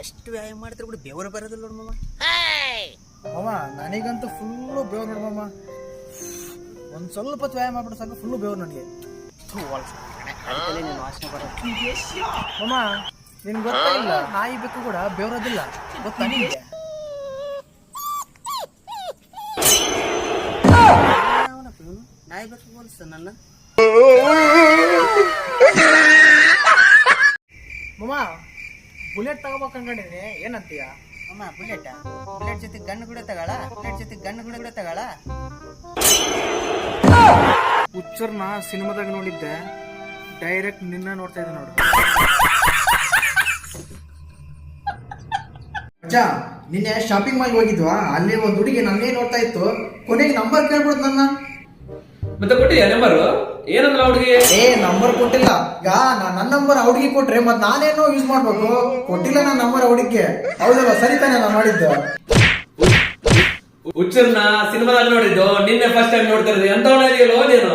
ಎಷ್ಟು ವ್ಯಾಯಾಮ ಮಾಡಿದ್ರು ಕೂಡ ಬೆವರು ಬರೋದಿಲ್ಲ ನೋಡು ಮಾಮ. ಮಾಮ ನನಗಂತೂ ಫುಲ್ಲು ಬೇವ್ ನೋಡು ಮಾಮ. ಒಂದು ಸ್ವಲ್ಪ ಹೊತ್ತು ವ್ಯಾಯಾಮ ಮಾಡ್ಬಿಟ್ಟು ಸಾಕು ಫುಲ್ಲು ಬೇವ್ ನನಗೆ. ನೀನು ವಾಸನೆ ಬರೋದು. ಮಾಮ ನಿನ್ಗೆ ಗೊತ್ತಿಲ್ಲ ನಾಯಿ ಬೆಕ್ಕು ಕೂಡ ಬೆವರೋದಿಲ್ಲ. ಗೊತ್ತಾ ನಾಯಿ ಬೇಕು ಹೋಲಿಸ್ತ ನನ್ನ? ಮಾಮ ಬುಲೆಟ್ ತಗೋಬೇಕು ಅನ್ಕೊಂಡಿದ್ದೀನಿ ಏನಂತೀಯ? ಅಮ್ಮ ಬುಲೆಟ್ ಬುಲೆಟ್ ಜೊತೆ ಗನ್ ಕೂಡ ತಗೊಳ? ಬುಲೆಟ್ ಜೊತೆ ಗನ್ ಕೂಡ ಕೂಡ ತಗೊಳ? ಹುಚ್ಚರ್ನ ಸಿನಿಮಾದಾಗ ನೋಡಿದ್ದೆ. ಡೈರೆಕ್ಟ್ ನಿನ್ನ ನೋಡ್ತಾ ಇದ್ದೆ ನೋಡು. ಅಜ್ಜ ನಿನ್ನೆ ಶಾಪಿಂಗ್ ಮಾಲ್ ಹೋಗಿದ್ವಾ? ಅಲ್ಲಿ ಒಂದು ಹುಡುಗಿ ನನ್ನೇ ನೋಡ್ತಾ ಇತ್ತು. ಕೊನೆಗೆ ನಂಬರ್ ಕೇಳ್ಬಿಡ್ತು ನನ್ನ. ಮತ್ತೆ ಕೊಟ್ಟಿದ್ಯಾ ನಂಬರು ಏನಂದ್ರ ಹುಡುಗಿ? ಏ ನಂಬರ್ ಕೊಟ್ಟಿಲ್ಲ. ಈಗ ನನ್ನ ನಂಬರ್ ಹುಡುಗಿ ಕೊಟ್ರೆ ಮತ್ ನಾನೇನೋ ಯೂಸ್ ಮಾಡ್ಬೇಕು? ಕೊಟ್ಟಿಲ್ಲ ನನ್ನ ನಂಬರ್ ಹುಡುಗಿಗೆ ಹೌದಲ್ಲ ಸರಿ ತಾನೇ ನಾನು ಮಾಡಿದ್ದು. ಹುಚ್ಚನ್ನ ಸಿನಿಮಾದಾಗ ನೋಡಿದ್ದು. ನಿನ್ನೆ ಫಸ್ಟ್ ಟೈಮ್ ನೋಡ್ತಾ ಇರೋದು ಎಂತ ನೀನು